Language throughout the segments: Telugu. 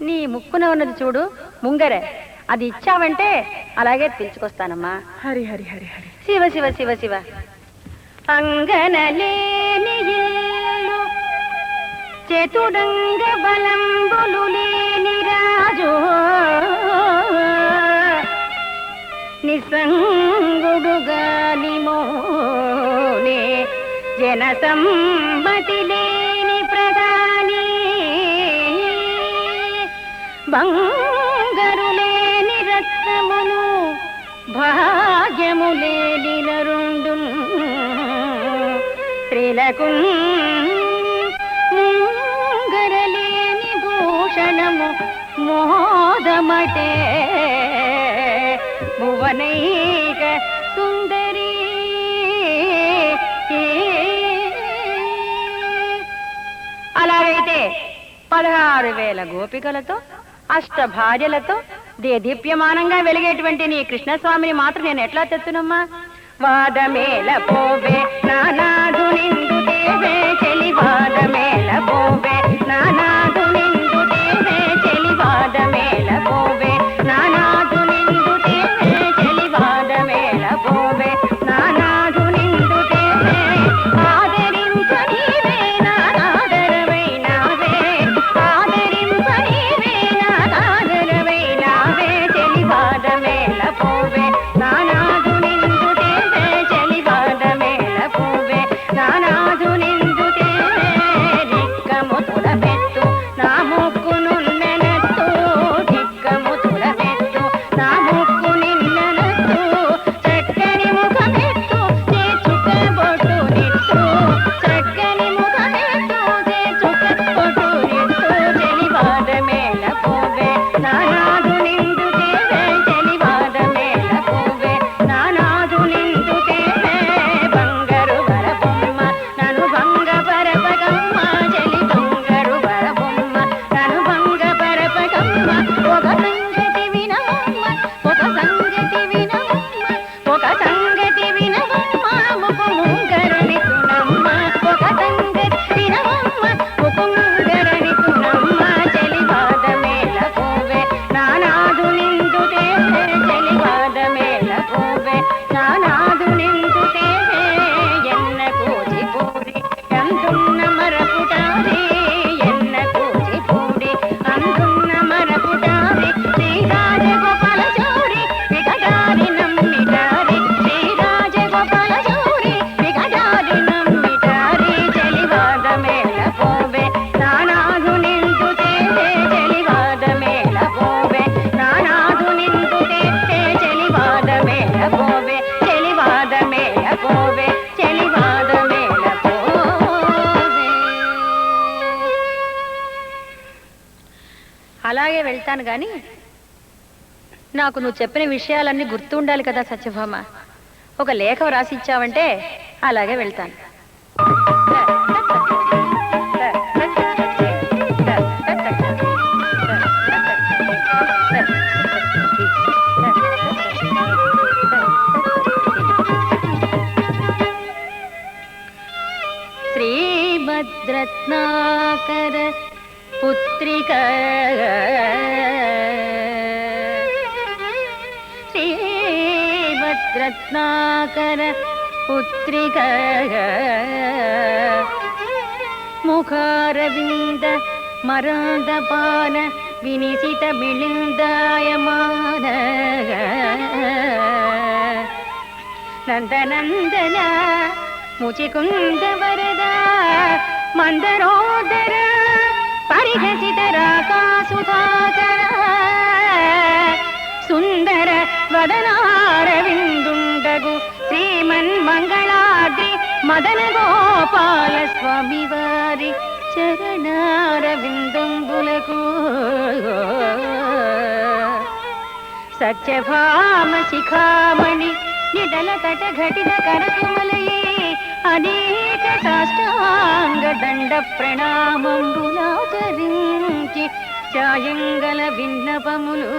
నీ ముక్కున ఉన్నది చూడు ముంగరే. అది ఇచ్చావంటే అలాగే పిలుచుకొస్తానమ్మా హరి హరి హరి హరి. శివ శివ శివ శివ. అంగనలేని చతుడంగ బలంబులు లేని రాజు. నిసంగుడుగాని మోనే జన సమ్మతి బంగరులేని రక్తమును రత్నమును భాగ్యము లేని నరుండు స్త్రీలకు ముంగరలేని భూషణము మోదమటే. భువనైక సుందరి అలాగైతే పదహారు వేల గోపికలతో అష్ట భార్యలతో దేదీప్యమానంగా వెలిగేటువంటి నీ కృష్ణస్వామిని మాత్రం నేను ఎట్లా తెత్తునమ్మా? వాదమేల పోవే నానాదు నిందు దేవే చెలి వాదమేల పోవే అలాగే వెళ్తాను గాని నాకు నువ్వు చెప్పిన విషయాలన్నీ గుర్తు ఉండాలి కదా సత్యభామ. ఒక లేఖ రాసిచ్చావంటే అలాగే వెళ్తాను. శ్రీభద్రత్నాకర பத்திரிக. ஸ்ரீவத்ரத்னாகர புத்திரிக. முகாரவிந்த மராந்தபான வினிசித மிழுந்தாயமான நந்தநந்தன முச்சிகுந்த வரதா மந்தரோதரா. పరిహసిత రాకాసుధాకర సుందర వదనారవిందుండగు శ్రీమన్ మంగళాద్రి మదన గోపాల స్వామి వారి చరణారవిందంబులకు సత్యభామ శిఖామణి నిడల తట ఘటిత కరకుమలయే అనేక సాష్టాంగ దండ ప్రణామంబులాచరించి ఛాయంగల విన్నపములు.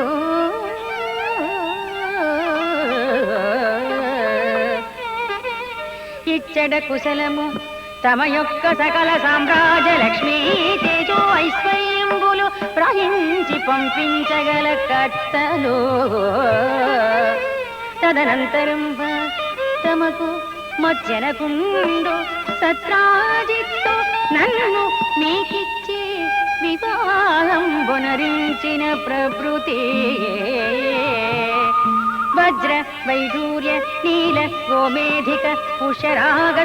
ఇచ్చడ కుశలము తమ యొక్క సకల సామ్రాజ్య లక్ష్మీ తేజో ఐశ్వర్యంబులు వ్రాయించి పంపించగల కర్తలు. తదనంతరం తమకు తమకు మజ్జనకుండు సత్రాజిత్తు నన్ను మీకిచ్చి వివాహం పునరించిన ప్రకృతి వజ్ర వైడూర్య నీల గోమేధిక పుష్యరాగ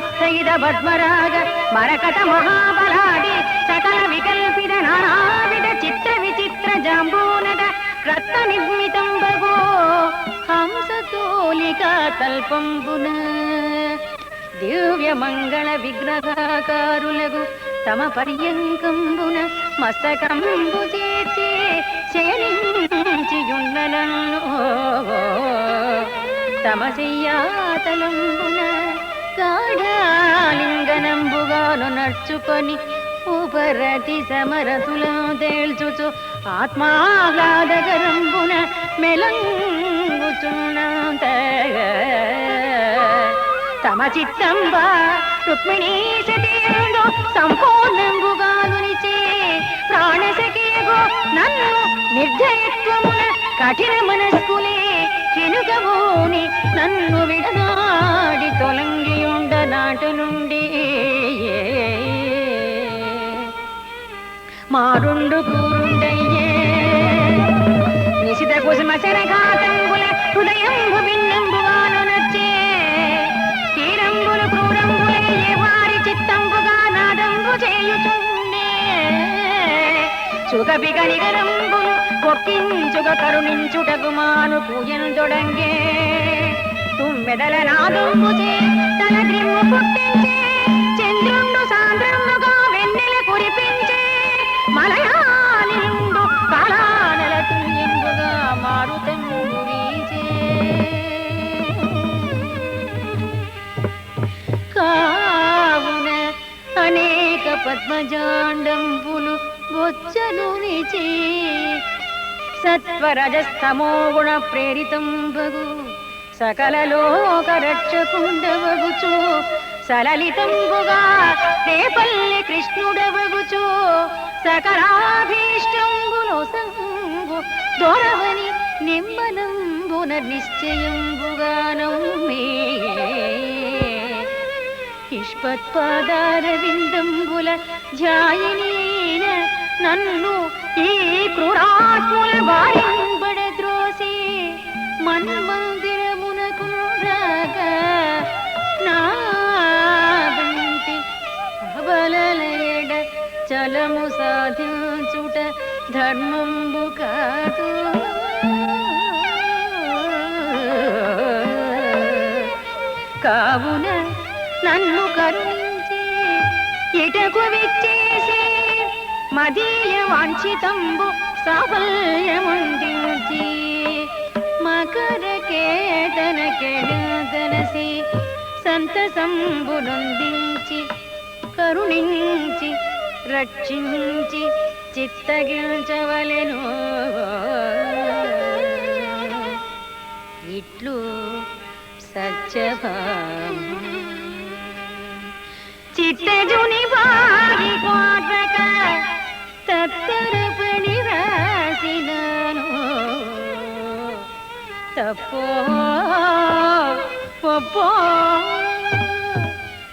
పద్మరాగ మరకత మహాబలాది సకల వికల్పిత నానావిధ చిత్ర విచిత్ర జాంబూనద రత్న నిర్మితం బగో హంసతోలిక తల్పంబున. దివ్య మంగళ విగ్రహాకారులకు తమ పర్యంకంబున మస్తకంబు చేర్చి శయనించియున్న తమ చెయ్యాతలంబున గాఢాలింగనంబుగాను నడుచుకొని ఉపరతి సమరతుల తేల్చుచు ఆత్మాహ్లాదకరంబున మెలంగుచున్నంత తమ రుక్మిణీ సతీందు సంపూర్ణంబుగా ప్రాణసఖియగు నన్ను నిర్దయత్వమున కఠిన మనస్కులే చినుకబోని నన్ను విడనాడి తొలంగియుండ నాటు నుండి మారుండు కూరుండయ్యే. నిశిత కుసుమ శరఘాతంబుల హృదయంబు భిన్నంబు చిత్తంబుగా నాదంబు చేయుచుండే. సుఖపిక నిగరంబులు ఒక్కించుగ కరుణించుటకు మాను పూజను తొడంగే. తుమ్మెదల నాదంబు చే తన గ్రిమ్ము పుట్టించే. చంద్రుండు సాంద్రముగా వెన్నెల కురిపించే. మలయాళిండు కాలానల తుల్యంబుగా మారుతం అనేక పద్మజాండంబులు బొచ్చను నిచే. సత్వరజస్తమో గుణ ప్రేరితం బగు. సకల లోక రక్షకుండవగుచు. సలలితంబుగా రేపల్లి కృష్ణుడవగుచు. సకలాభీష్టంబులో సంగు దొరవని నిమ్మనంబున నిశ్చయంబుగా నమ్మే ఇష్పత్పాదారవిందంబుల ధ్యాయినీన నన్ను ఈ క్రూరాత్ముల వారింబడ ద్రోసి మన్మందిరమునకు రాగా నా వంటి అబలలయడ చలము సాధించుట ధర్మంబు కాదు. కావున ఇటకు విచ్చేసి మదీయ వాంఛితంబు సాఫల్యముందించి మకర కేతన కెడదనసి సంతసంబు నొందించి కరుణించి రక్షించి చిత్తగించవలెను. ఇట్లు సత్యభామ. చిత్తజు பப்போ பப்போ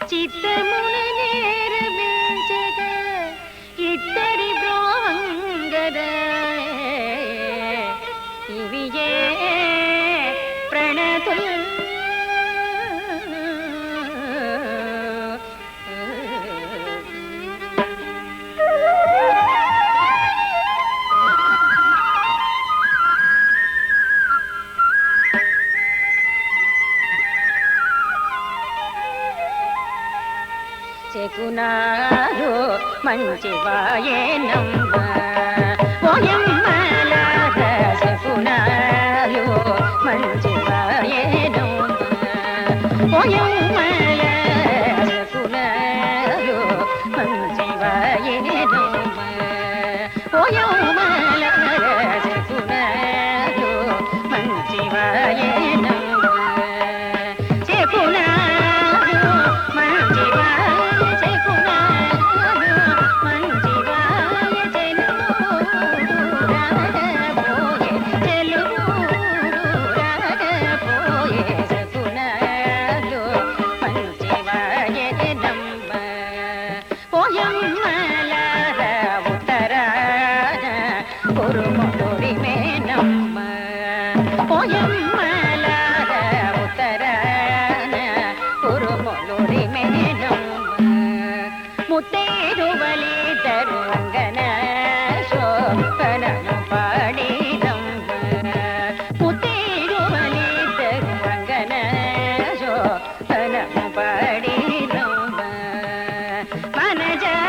சித்தமா చెకునారు మంచి వాయేనమ్మ ఓయమ్మల చెకునారు మంచి వాయేనమ్మ ఓయమ్మల जय